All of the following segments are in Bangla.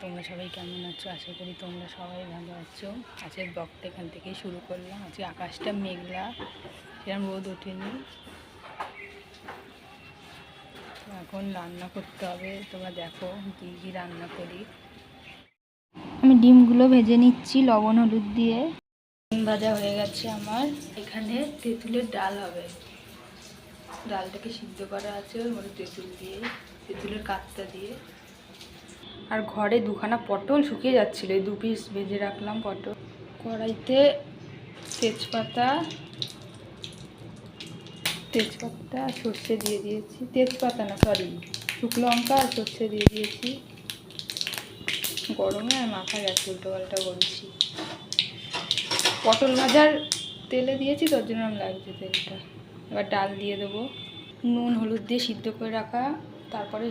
তোমরা সবাই কেমন আছো? আশা করি তোমরা সবাই ভালো আছো। আজকের ব্লগটা এখান থেকেই শুরু করলাম। আজকে আকাশটা মেঘলা সেরকম রোদ ওঠেনি। এখন রান্না করতে হবে। তোমরা দেখো কী কী রান্না করি। আমি ডিমগুলো ভেজে নিচ্ছি লবণ, হলুদ দিয়ে। ডিম ভাজা হয়ে গেছে আমার। এখানে তেঁতুলের ডাল হবে। ডালটাকে সিদ্ধ করা আছে ওর মধ্যে তেঁতুল দিয়ে, তেঁতুলের কাতটা দিয়ে। আর ঘরে দুখানা পটল শুকিয়ে যাচ্ছিল। এই দু পিস ভেজে রাখলাম পটল। কড়াইতে তেজপাতা তেজপাতা, সর্ষে দিয়ে দিয়েছি। তেজপাতা না সরি শুকনো লঙ্কা আর সর্ষে দিয়ে দিয়েছি। গরমে আর মাথা গেছে উল্টো পাল্টা বলছি। পটল ভাজার তেলে দিয়েছি, তোর জন্য আমার লাগছে তেলটা। এবার ডাল দিয়ে দেবো। নুন, হলুদ দিয়ে সিদ্ধ করে রাখা। তারপরে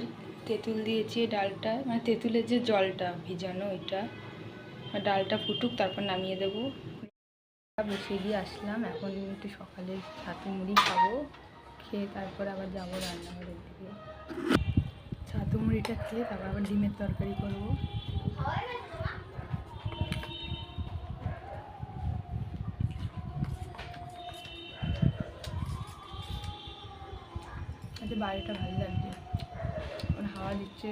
তেঁতুল দিয়েছি ডালটা মানে তেঁতুলের যে জলটা ভিজানো ওইটা ডালটা ফুটুক তারপর নামিয়ে দেবো। বসিয়ে দিয়ে আসলাম, এখন একটু সকালে ছাতু মুড়ি খাব, খেয়ে তারপর আবার যাব রান্নাঘরের দিকে। ছাতু মুড়িটা খেয়ে তারপর আবার ডিমের তরকারি করব। আচ্ছা বাইরেটা ভালো লাগছে? এখন হাওয়া দিচ্ছে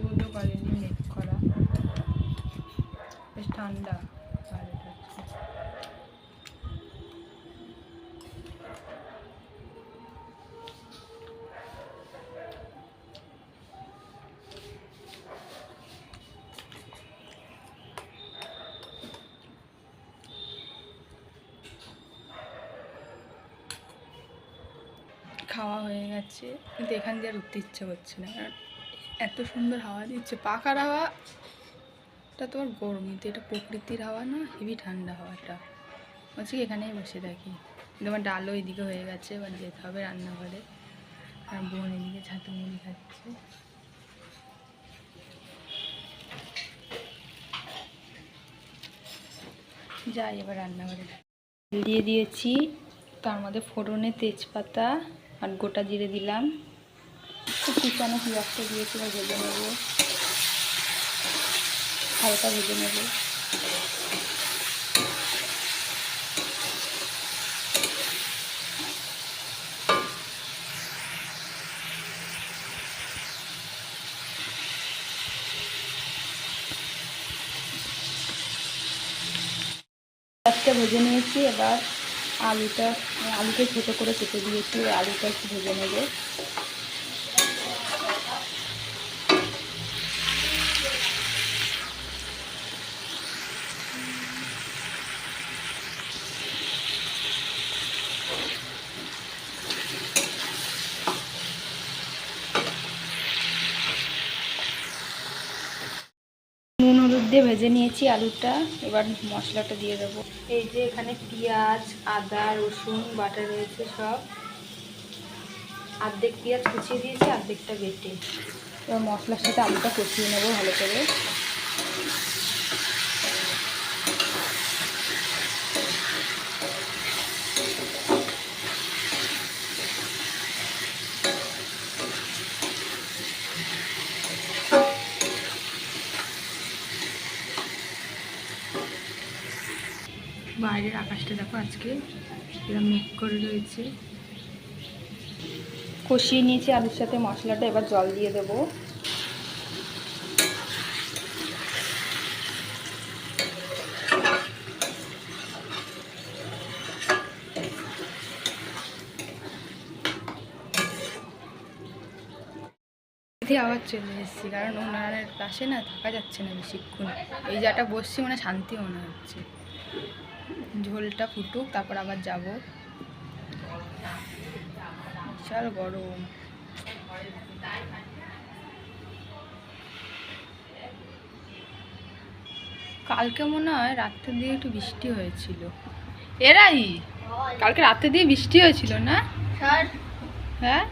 রোদও করেনি মেঘ করা। বেশ ঠান্ডা। খাওয়া হয়ে গেছে, কিন্তু এখান দিয়ে আর উঠতে ইচ্ছে করছে না। কারণ এত সুন্দর হাওয়া দিচ্ছে, পাখার হাওয়া, এটা তোমার গরম, কিন্তু এটা প্রকৃতির হাওয়া না, হেভি ঠান্ডা হাওয়াটা। বলছি এখানেই বসে থাকি। কিন্তু আমার ডালও এদিকে হয়ে গেছে, এবার যেতে হবে রান্নাঘরে। আর বোন এদিকে ছাতু মুড়ি খাচ্ছে। যাই, এবার রান্নাঘরে। দিয়ে দিয়েছি, তার মধ্যে ফোড়নে তেজপাতা আর গোটা জিরে দিলাম। কুচানো পেঁয়াজটা দিয়েছি এবার ভেজে নেব। হালকা ভেজে নেব। ভেজে নিয়েছি, এবার আলুটা আলুটা ছোটো করে কেটে দিয়েছি আলুটা একটু ভেজে নেব। নুন হলুদ দিয়ে ভেজে নিয়েছি আলুটা। এবার মশলাটা দিয়ে দেবো। এই যে এখানে পেঁয়াজ, আদা, রসুন, বাটা রয়েছে সব। অর্ধেক পেঁয়াজ কুচিয়ে দিয়েছি, অর্ধেকটা বেটে। এবার মশলার সাথে আলুটা কষিয়ে নেব ভালো করে। বাইরের আকাশটা দেখো আজকে। এরকম মেঘ করে রয়েছে। কষিয়ে নিয়েছি আলুর সাথে মশলাটা এবার জল দিয়ে দেবো। আবার চলে এসেছি কারণ ওনারের পাশে না থাকা যাচ্ছে না বেশিক্ষণ। এই জায়গাটা বসছি মানে শান্তি মনে হচ্ছে। ঝোলটা ফুটুক তারপর আবার যাব। বিশাল গরম। কালকে মনে হয় রাত্রের দিকে একটু বৃষ্টি হয়েছিল। এরাই? কালকে রাত্রের দিকে বৃষ্টি হয়েছিল না? হ্যাঁ?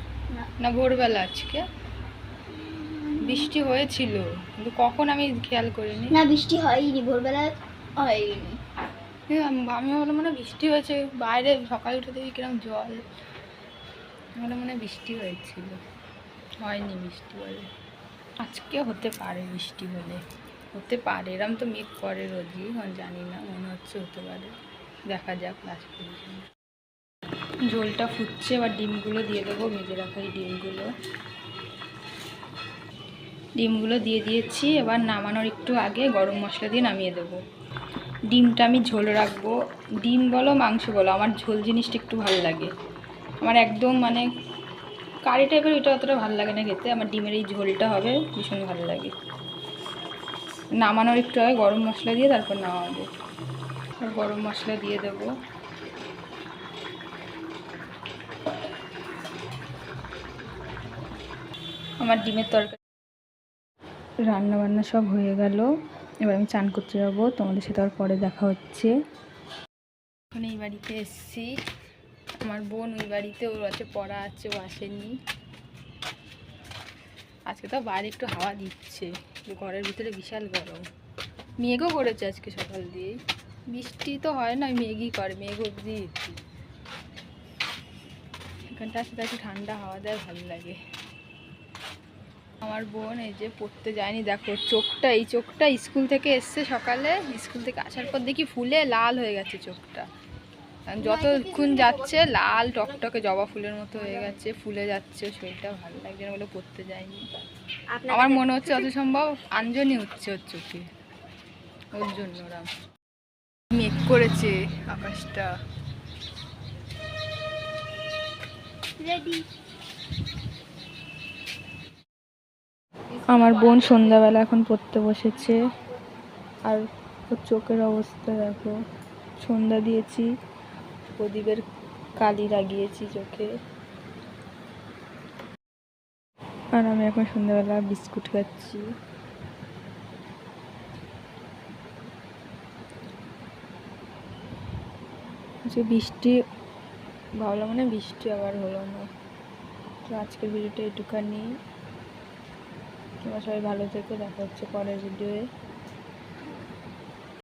না ভোরবেলা আজকে? বৃষ্টি হয়েছিল। কিন্তু কখন আমি খেয়াল করিনি। না বৃষ্টি হয়নি ভোরবেলা হয়নি। আম- ভাবলাম মানে বৃষ্টি হয়েছে। বাইরে সকালে উঠে দেখি কিরম জল। আমার মনে বৃষ্টি হয়েছিল। হয়নি বৃষ্টি বলে। আজকে হতে পারে বৃষ্টি হলে। হতে পারে, এরম তো মেঘ করে রোজই এখন জানি না, মনে হচ্ছে হতে পারে। দেখা যাক লাস্ট পর্যন্ত ফুটছে, এবার ডিমগুলো দিয়ে দেবো, ভেজে রাখা ডিমগুলো। ডিমগুলো দিয়ে দিয়েছি, এবার নামানোর একটু আগে গরম মশলা দিয়ে নামিয়ে দেবো। ডিমটা আমি ঝোল রাখব। ডিম বলো, মাংস বলো, আমার ঝোল জিনিসটা একটু ভালো লাগে। আমার একদম মানে কারি টাইপের ওইটা অতটা ভালো লাগে না খেতে, আমার ডিমের এই ঝোলটা হবে ভীষণ ভালো লাগে। নামানোর একটু আগে গরম মশলা দিয়ে তারপর নামাবো। গরম মশলা দিয়ে দেবো। আমার ডিমের তরকারি রান্না বান্না সব হয়ে গেল। এবার আমি চান করতে যাব। তোমাদের সাথে আর পরে দেখা হচ্ছে। এখন এই বাড়িতে এসছি। আমার বোন ওই বাড়িতে, ওর আছে, পড়া আছে, ও আসেনি। আজকে তো বাইরে একটু হাওয়া দিচ্ছে। ঘরের ভিতরে বিশাল গরম। মেঘও করেছে আজকে সকাল দিয়ে বৃষ্টি তো হয় না মেঘই করে, মেঘ অবধি। এখানটা আসতে একটু ঠান্ডা হাওয়া দেয়, ভালো লাগে। আমার বোন এই যে পড়তে যায়নি দেখো চোখটা এই চোখটা স্কুল থেকে এসছে সকালে স্কুল থেকে আসার পর দেখি ফুলে লাল হয়ে গেছে চোখটা। যতক্ষণ যাচ্ছে লাল টকটকে জবা ফুলের মতো হয়ে গেছে ফুলে যাচ্ছে শরীরটা ভালো লাগছে না বলে পড়তে যায়নি। আমার মনে হচ্ছে অত সম্ভব আঞ্জনি হচ্ছে ওর চোখে ওর জন্য ওরা মেঘ করেছে আকাশটা। রেডি আমার বোন সন্ধ্যাবেলা এখন পড়তে বসেছে। আর ওর চোখের অবস্থা দেখো। সন্ধ্যা দিয়েছি, প্রদীপের কালি লাগিয়েছি চোখে। আর আমি এখন সন্ধ্যাবেলা বিস্কুট খাচ্ছি। আজকে বৃষ্টি, ভাবলাম মানে বৃষ্টি আবার হলো না। তো আজকের ভিডিওটা এটুখানি। তোমরা সবাই ভালো থেকো দেখা হচ্ছে পরের ভিডিওয়ে